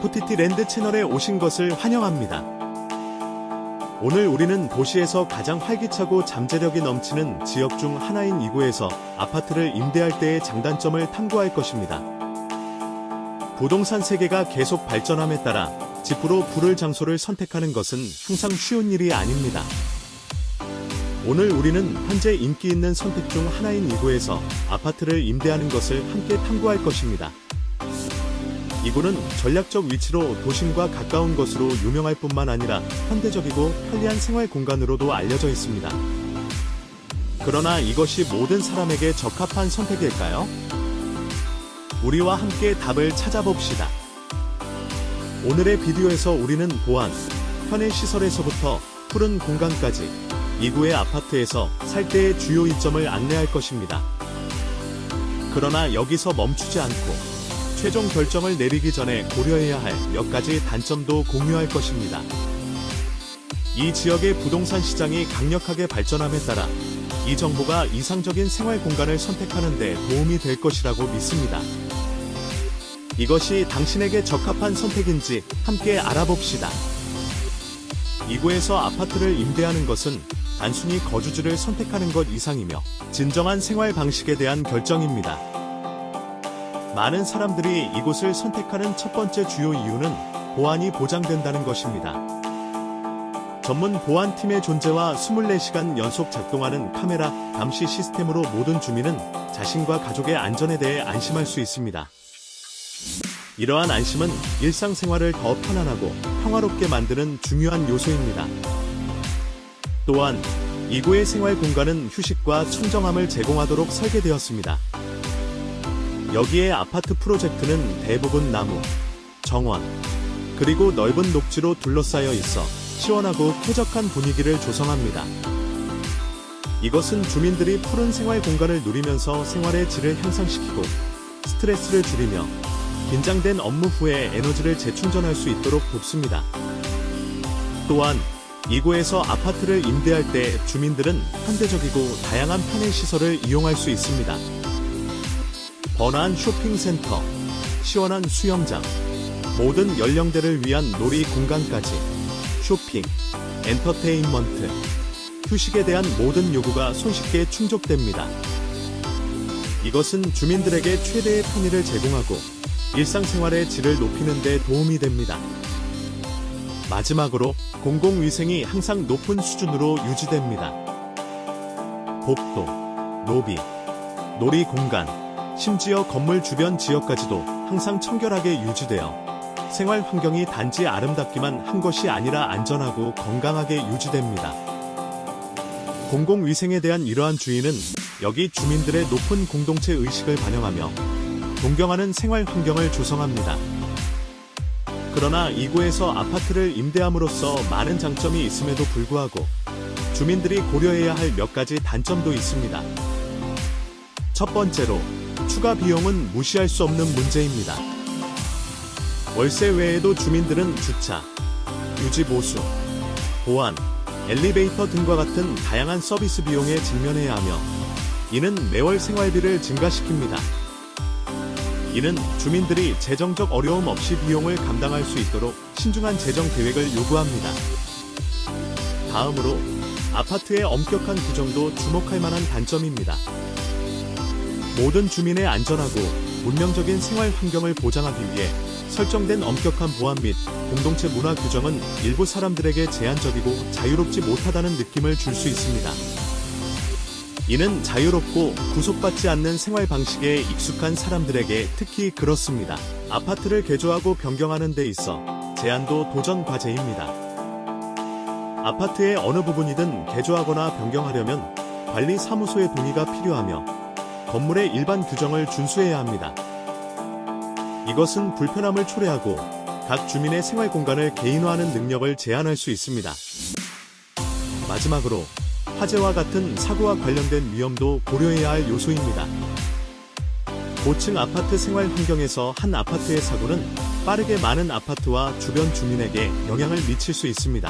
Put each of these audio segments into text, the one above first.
FTT 랜드 채널에 오신 것을 환영합니다. 오늘 우리는 도시에서 가장 활기차고 잠재력이 넘치는 지역 중 하나인 이구에서 아파트를 임대할 때의 장단점을 탐구할 것입니다. 부동산 세계가 계속 발전함에 따라 집으로 부를 장소를 선택하는 것은 항상 쉬운 일이 아닙니다. 오늘 우리는 현재 인기 있는 선택 중 하나인 이구에서 아파트를 임대하는 것을 함께 탐구할 것입니다. 이구는 전략적 위치로 도심과 가까운 것으로 유명할 뿐만 아니라 현대적이고 편리한 생활 공간으로도 알려져 있습니다. 그러나 이것이 모든 사람에게 적합한 선택일까요? 우리와 함께 답을 찾아봅시다. 오늘의 비디오에서 우리는 보안, 편의 시설에서부터 푸른 공간까지 이구의 아파트에서 살 때의 주요 이점을 안내할 것입니다. 그러나 여기서 멈추지 않고 최종 결정을 내리기 전에 고려해야 할 몇 가지 단점도 공유할 것입니다. 이 지역의 부동산 시장이 강력하게 발전함에 따라 이 정보가 이상적인 생활 공간을 선택하는 데 도움이 될 것이라고 믿습니다. 이것이 당신에게 적합한 선택인지 함께 알아봅시다. 이구에서 아파트를 임대하는 것은 단순히 거주지를 선택하는 것 이상이며 진정한 생활 방식에 대한 결정입니다. 많은 사람들이 이곳을 선택하는 첫 번째 주요 이유는 보안이 보장된다는 것입니다. 전문 보안팀의 존재와 24시간 연속 작동하는 카메라 감시 시스템으로 모든 주민은 자신과 가족의 안전에 대해 안심할 수 있습니다. 이러한 안심은 일상생활을 더 편안하고 평화롭게 만드는 중요한 요소입니다. 또한 이구의 생활 공간은 휴식과 청정함을 제공하도록 설계되었습니다. 여기에 아파트 프로젝트는 대부분 나무, 정원, 그리고 넓은 녹지로 둘러싸여 있어 시원하고 쾌적한 분위기를 조성합니다. 이것은 주민들이 푸른 생활 공간을 누리면서 생활의 질을 향상시키고 스트레스를 줄이며 긴장된 업무 후에 에너지를 재충전할 수 있도록 돕습니다. 또한 이구에서 아파트를 임대할 때 주민들은 현대적이고 다양한 편의 시설을 이용할 수 있습니다. 번화한 쇼핑센터, 시원한 수영장, 모든 연령대를 위한 놀이 공간까지 쇼핑, 엔터테인먼트, 휴식에 대한 모든 요구가 손쉽게 충족됩니다. 이것은 주민들에게 최대의 편의를 제공하고 일상생활의 질을 높이는 데 도움이 됩니다. 마지막으로 공공위생이 항상 높은 수준으로 유지됩니다. 복도, 로비, 놀이 공간, 심지어 건물 주변 지역까지도 항상 청결하게 유지되어 생활 환경이 단지 아름답기만 한 것이 아니라 안전하고 건강하게 유지됩니다. 공공위생에 대한 이러한 주의는 여기 주민들의 높은 공동체 의식을 반영하며 동경하는 생활 환경을 조성합니다. 그러나 이구에서 아파트를 임대함으로써 많은 장점이 있음에도 불구하고 주민들이 고려해야 할 몇 가지 단점도 있습니다. 첫 번째로 추가 비용은 무시할 수 없는 문제입니다. 월세 외에도 주민들은 주차, 유지 보수, 보안, 엘리베이터 등과 같은 다양한 서비스 비용에 직면해야 하며 이는 매월 생활비를 증가시킵니다. 이는 주민들이 재정적 어려움 없이 비용을 감당할 수 있도록 신중한 재정 계획을 요구합니다. 다음으로 아파트의 엄격한 규정도 주목할 만한 단점입니다. 모든 주민의 안전하고 문명적인 생활 환경을 보장하기 위해 설정된 엄격한 보안 및 공동체 문화 규정은 일부 사람들에게 제한적이고 자유롭지 못하다는 느낌을 줄 수 있습니다. 이는 자유롭고 구속받지 않는 생활 방식에 익숙한 사람들에게 특히 그렇습니다. 아파트를 개조하고 변경하는 데 있어 제한도 도전 과제입니다. 아파트의 어느 부분이든 개조하거나 변경하려면 관리 사무소의 동의가 필요하며 건물의 일반 규정을 준수해야 합니다. 이것은 불편함을 초래하고 각 주민의 생활 공간을 개인화하는 능력을 제한할 수 있습니다. 마지막으로 화재와 같은 사고와 관련된 위험도 고려해야 할 요소입니다. 고층 아파트 생활 환경에서 한 아파트의 사고는 빠르게 많은 아파트와 주변 주민에게 영향을 미칠 수 있습니다.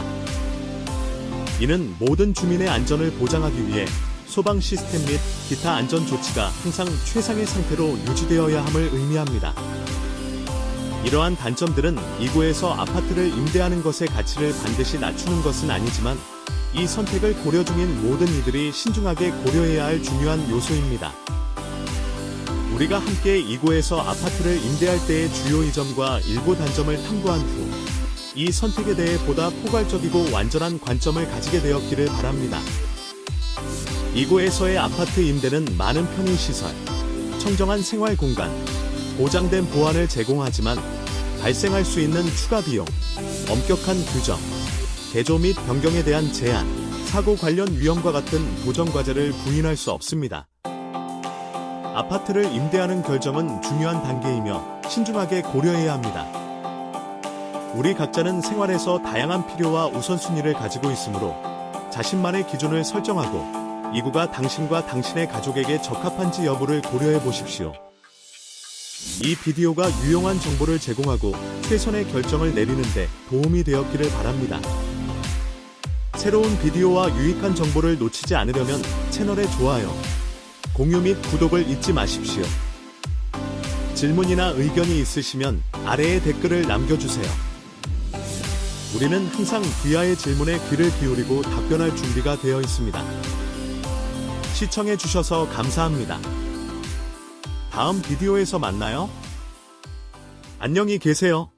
이는 모든 주민의 안전을 보장하기 위해 소방 시스템 및 기타 안전 조치가 항상 최상의 상태로 유지되어야 함을 의미합니다. 이러한 단점들은 이구에서 아파트를 임대하는 것의 가치를 반드시 낮추는 것은 아니지만 이 선택을 고려 중인 모든 이들이 신중하게 고려해야 할 중요한 요소입니다. 우리가 함께 이구에서 아파트를 임대할 때의 주요 이점과 일부 단점을 탐구한 후 이 선택에 대해 보다 포괄적이고 완전한 관점을 가지게 되었기를 바랍니다. 이구에서의 아파트 임대는 많은 편의시설, 청정한 생활 공간, 보장된 보안을 제공하지만 발생할 수 있는 추가 비용, 엄격한 규정, 개조 및 변경에 대한 제한, 사고 관련 위험과 같은 보정 과제를 부인할 수 없습니다. 아파트를 임대하는 결정은 중요한 단계이며 신중하게 고려해야 합니다. 우리 각자는 생활에서 다양한 필요와 우선순위를 가지고 있으므로 자신만의 기준을 설정하고 이구가 당신과 당신의 가족에게 적합한지 여부를 고려해 보십시오. 이 비디오가 유용한 정보를 제공하고 최선의 결정을 내리는데 도움이 되었기를 바랍니다. 새로운 비디오와 유익한 정보를 놓치지 않으려면 채널에 좋아요, 공유 및 구독을 잊지 마십시오. 질문이나 의견이 있으시면 아래에 댓글을 남겨주세요. 우리는 항상 귀하의 질문에 귀를 기울이고 답변할 준비가 되어 있습니다. 시청해주셔서 감사합니다. 다음 비디오에서 만나요. 안녕히 계세요.